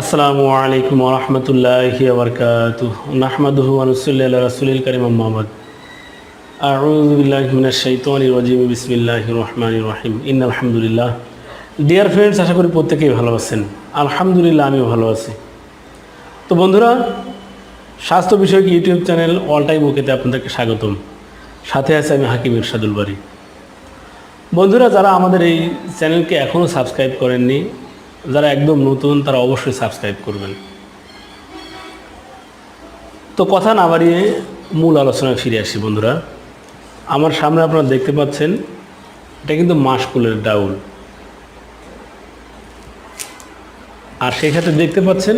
আসসালামু আলাইকুম রহমতুল্লাহি আবরকাত নাহমাদুহু আনুসুল্লাহ রাসুলিল করিম মোহাম্মদ বিল্লাহি মিনাশ শাইতানির রাজিম, বিসমিল্লাহির রহমানির রহিম। ইন্নাল হামদুলিল্লাহ। ডিয়ার ফ্রেন্ডস আশা করি প্রত্যেকেই ভালো আছেন। আলহামদুলিল্লাহ, আমিও ভালো আছি। তো বন্ধুরা, স্বাস্থ্য বিষয়ক ইউটিউব চ্যানেল অল টাইম ওকেতে আপনাদেরকে স্বাগতম। সাথে আছে আমি হাকিম ইরশাদুল বাড়ি বন্ধুরা, যারা আমাদের এই চ্যানেলকে এখনও সাবস্ক্রাইব করেননি যারা একদম নতুন, তারা অবশ্যই সাবস্ক্রাইব করবেন। তো কথা না বাড়িয়ে মূল আলোচনায় ফিরে আসি বন্ধুরা। আমার সামনে আপনারা দেখতে পাচ্ছেন, এটা কিন্তু মাসকুলের ডাউল। আর সেই সাথে দেখতে পাচ্ছেন,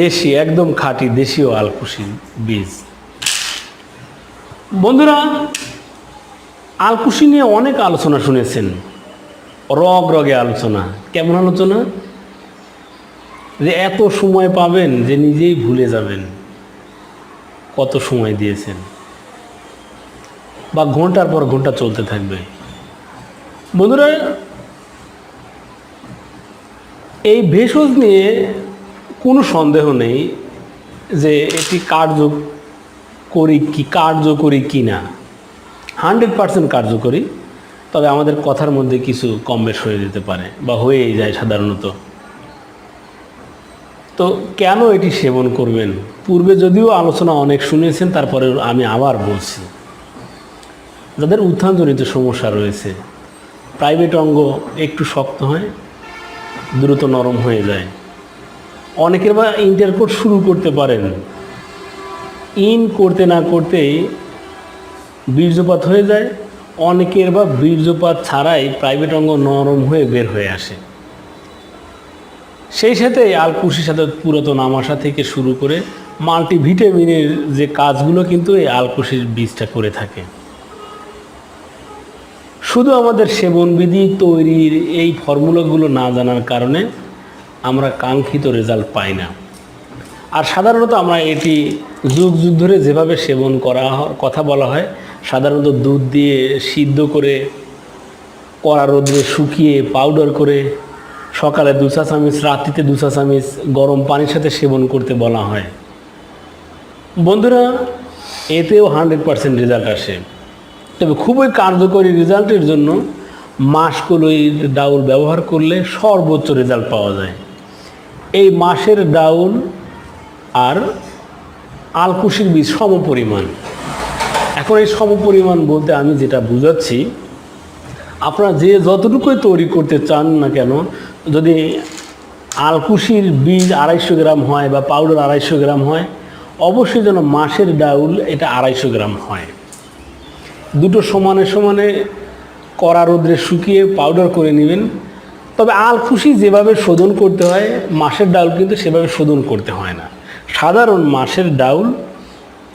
দেশি, একদম খাঁটি, দেশীয় আলকুশি বীজ। বন্ধুরা, আলকুশি নিয়ে অনেক আলোচনা শুনেছেন। রগ রগে আলোচনা। কেমন আলোচনা? যে এত সময় পাবেন যে নিজেই ভুলে যাবেন। কত সময় দিয়েছেন? বা ঘণ্টার পর ঘণ্টা চলতে থাকবে। বন্ধুরা, এই ভেষজ নিয়ে কোনো সন্দেহ নেই যে এটি কার্য করি কি কার্যকরী কি না হান্ড্রেড পার্সেন্ট কার্যকরী। তবে আমাদের কথার মধ্যে কিছু কম বেশ হয়ে যেতে পারে বা হয়েই যায় সাধারণত। তো কেন এটি সেবন করবেন? পূর্বে যদিও আলোচনা অনেক শুনেছেন তারপরে আমি আবার বলছি। যাদের উত্থানজনিত সমস্যা রয়েছে প্রাইভেট অঙ্গ একটু শক্ত হয়, দ্রুত নরম হয়ে যায়। অনেকের বা ইন্টারকোর্স শুরু করতে পারেন। ইন করতে না করতেই বীর্যপাত হয়ে যায় অনেকের বা বীর্যপাত ছাড়াই প্রাইভেট অঙ্গ নরম হয়ে বের হয়ে আসে। সেই সাথে আলকুশির সাথে পুরাতন আমাশা থেকে শুরু করে মাল্টিভিটামিনের যে কাজগুলো কিন্তু এই আলকুশির বীজটা করে থাকে। শুধু আমাদের সেবনবিধি তৈরির এই ফর্মুলাগুলো না জানার কারণে আমরা কাঙ্ক্ষিত রেজাল্ট পাই না। আর সাধারণত আমরা এটি যুগ যুগ ধরে যেভাবে সেবন করা কথা বলা হয় সাধারণত দুধ দিয়ে সিদ্ধ করে, কড়া রোদ্রে শুকিয়ে পাউডার করে, সকালে দু চা চামিচ রাত্রিতে দু চা চামিচ গরম পানির সাথে সেবন করতে বলা হয়। বন্ধুরা, এতেও হান্ড্রেড পারসেন্ট রেজাল্ট আসে। তবে খুবই কার্যকরী রেজাল্টের জন্য মাসকলইর ডাউল ব্যবহার করলে সর্বোচ্চ রেজাল্ট পাওয়া যায়। এই মাসের ডাউল আর আলকুশির বীজ সমপরিমাণ। এখন এই সমপরিমাণ বলতে আমি যেটা বুঝাচ্ছি, আপনারা যে যতটুকুই তৈরি করতে চান না কেন, যদি আলকুশির বীজ আড়াইশো গ্রাম হয় বা পাউডার আড়াইশো গ্রাম হয়, অবশ্যই যেন মাসের ডাউল এটা আড়াইশো গ্রাম হয়। দুটো সমানে সমানে কড়া রোদ্রে শুকিয়ে পাউডার করে নেবেন। তবে আলকুশি যেভাবে শোধন করতে হয়, মাসের ডাউল কিন্তু সেভাবে শোধন করতে হয় না। সাধারণ মাসের ডাউল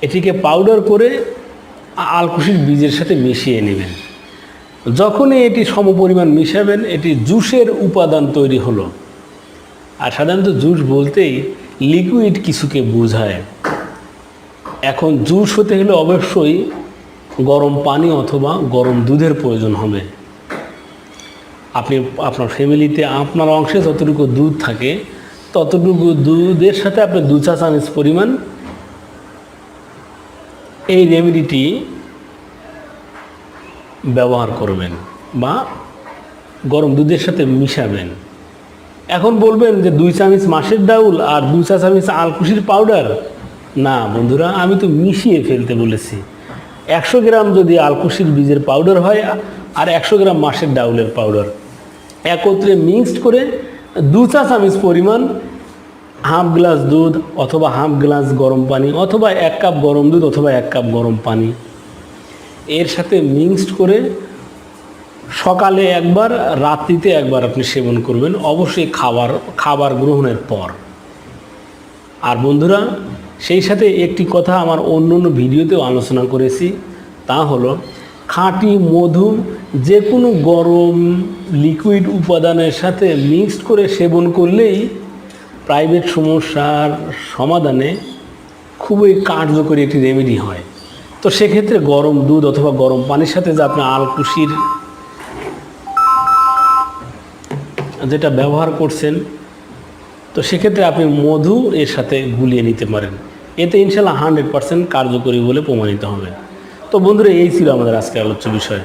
এটিকে পাউডার করে আলকুশির বীজের সাথে মিশিয়ে নেবেন। যখনই এটি সমপরিমাণ মিশাবেন, এটি জুসের উপাদান তৈরি হলো। আর সাধারণত জুস বলতেই লিকুইড কিছুকে বোঝায়। এখন জুস হতে গেলে অবশ্যই গরম পানি অথবা গরম দুধের প্রয়োজন হবে। আপনি, আপনার ফ্যামিলিতে আপনার অংশে যতটুকু দুধ থাকে, ততটুকু দুধের সাথে আপনি দু চা চামচ পরিমাণ এই রেমেডিটি ব্যবহার করবেন বা গরম দুধের সাথে মিশাবেন। এখন বলবেন যে দুই চামচ মাসের ডাউল আর দুই চা চামচ আলকুশির পাউডার না বন্ধুরা, আমি তো মিশিয়ে ফেলতে বলেছি। একশো গ্রাম যদি আলকুশির বীজের পাউডার হয় আর একশো গ্রাম মাসের ডাউলের পাউডার একত্রে মিক্সড করে দু চা চামচ পরিমাণ হাফ গ্লাস দুধ অথবা হাফ গ্লাস গরম পানি অথবা এক কাপ গরম দুধ অথবা এক কাপ গরম পানি। এর সাথে মিক্সড করে সকালে একবার, রাত্রিতে একবার আপনি সেবন করবেন, অবশ্যই খাবার খাবার গ্রহণের পর। আর বন্ধুরা, সেই সাথে একটি কথা আমার অন্য অন্য ভিডিওতেও আলোচনা করেছি, তা হলো খাঁটি মধু যে কোনো গরম লিকুইড উপাদানের সাথে মিক্সড করে সেবন করলেই প্রাইভেট সমস্যার সমাধানে খুবই কার্যকরী একটি রেমেডি হয়। তো সেক্ষেত্রে গরম দুধ অথবা গরম পানির সাথে যে আপনি আলকুশির যেটা ব্যবহার করছেন, তো সেক্ষেত্রে আপনি মধু এর সাথে গুলিয়ে নিতে পারেন। এতে ইনশাল্লাহ হান্ড্রেড পার্সেন্ট কার্যকরী বলে প্রমাণিত হবে। তো বন্ধুরা, এই ছিল আমাদের আজকে আলোচ্য বিষয়।